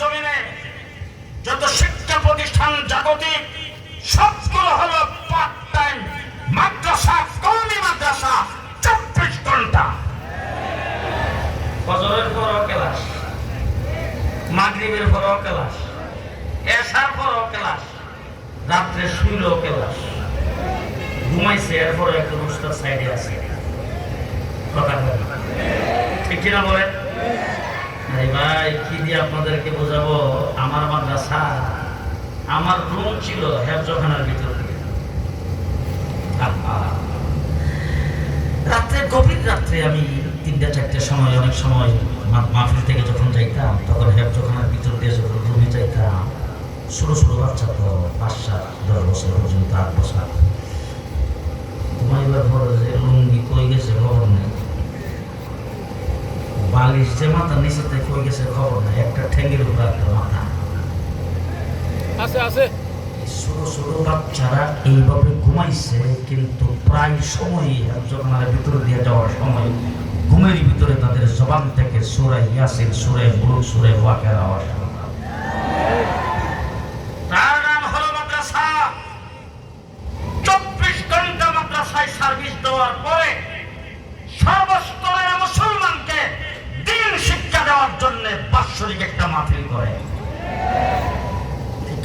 জমিনে যত শিক্ষা প্রতিষ্ঠান জাগতিক, সবগুলো হলো পার্ট টাইম মাদ্রাসা কৌমি মাদ্রাসা, চব্বিশ ঘণ্টা। ফজরের পরও ক্লাস, মাগরিবের পরও ক্লাস এসার পরও ক্লাস, রাত্রে শুইলেও ক্লাস। ঘুমাইছে এরপরে একটা রুস্টার সাইডে আছে। কথা ঠিক কিনা বলেন? ভাই, কি দিয়ে আপনাদেরকে বোঝাবো? আমার মাদ্রাসা, আমার রুম ছিল হেফজখানার ভিতর আহা। রাত্রে, গভীর রাত্রে আমি তিনটা চারটের সময়, অনেক সময় মাহফিল থেকে যখন যাইতাম, তখন হেফজখানার ভিতর দিয়ে যখন রুমে যাইতাম, ছোট ছোট বাচ্চা তো পাঁচ, সাত, দশ বছর পর্যন্ত, আট বছর ঘুমাইবার পরে যে লুঙ্গি কই গেছে খবর নেই বালিশ যে মাথা নিচেতে কই গেছে খবর নাই একটা ঠেঙ্গের উপর একটা মাথা। আছে আছে। ছোট ছোট বাচ্চারা এইভাবে ঘুমাইছে কিন্তু প্রায় সময়ই আর ভিতরে দিয়ে যাওয়ার সময় ঘুমের ভিতরে তাদের জবান থেকে সুরে ইয়াসিন সুরে বুলুক সুরে ওয়াকের আওয়াজ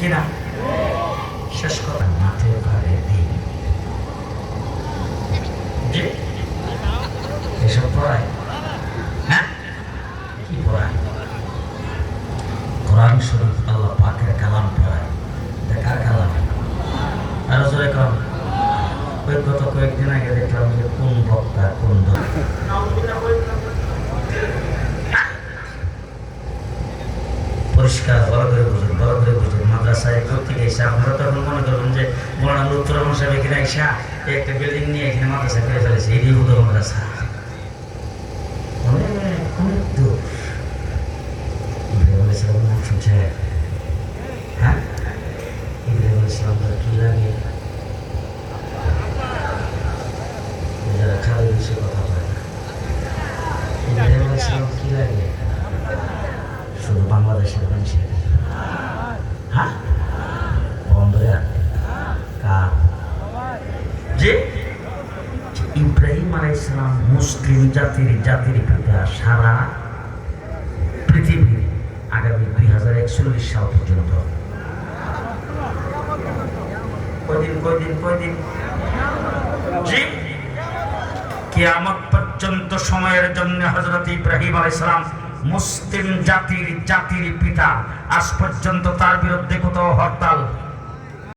কিনা শেষ কথা মাঠে ঘরে জি? এসব পড়ায়? হ্যাঁ? কি পড়ায়? কোরআন শরীফ আল্লাহ পাকের কালাম পড়ায়। দেখার কালাম। আরও জোরে কম গত কয়েকদিন আগে দেখলাম যে কোন বক্তা কোন পরিষ্কার বড় করে বুঝুন, বড় করে বুঝুন। মাদ্রাসায় করতে গেছে আপনারা তখন মনে করবেন যে মৌলানা উত্তর সাহেব এখানে এসা একটা বিল্ডিং নিয়ে এখানে মাদ্রাসা করে ফেলেছে। এই শুনছে হ্যাঁ? কথা বলে কি লাগে? শুধু বাংলাদেশের মানুষের হ্যাঁ? যে ইব্রাহিম আলাইসালাম মুসলিম জাতির জাতির পিতা সারা পৃথিবীর আগামী দুই হাজার একচল্লিশ সাল পর্যন্ত। কয়দিন কয়দিন কয়দিন? জি? কিয়ামত পর্যন্ত সময়ের জন্য হজরত ইব্রাহিম আলাইসালাম মুসলিম জাতির জাতির পিতা। আজ পর্যন্ত তার বিরুদ্ধে কোথাও হত্যা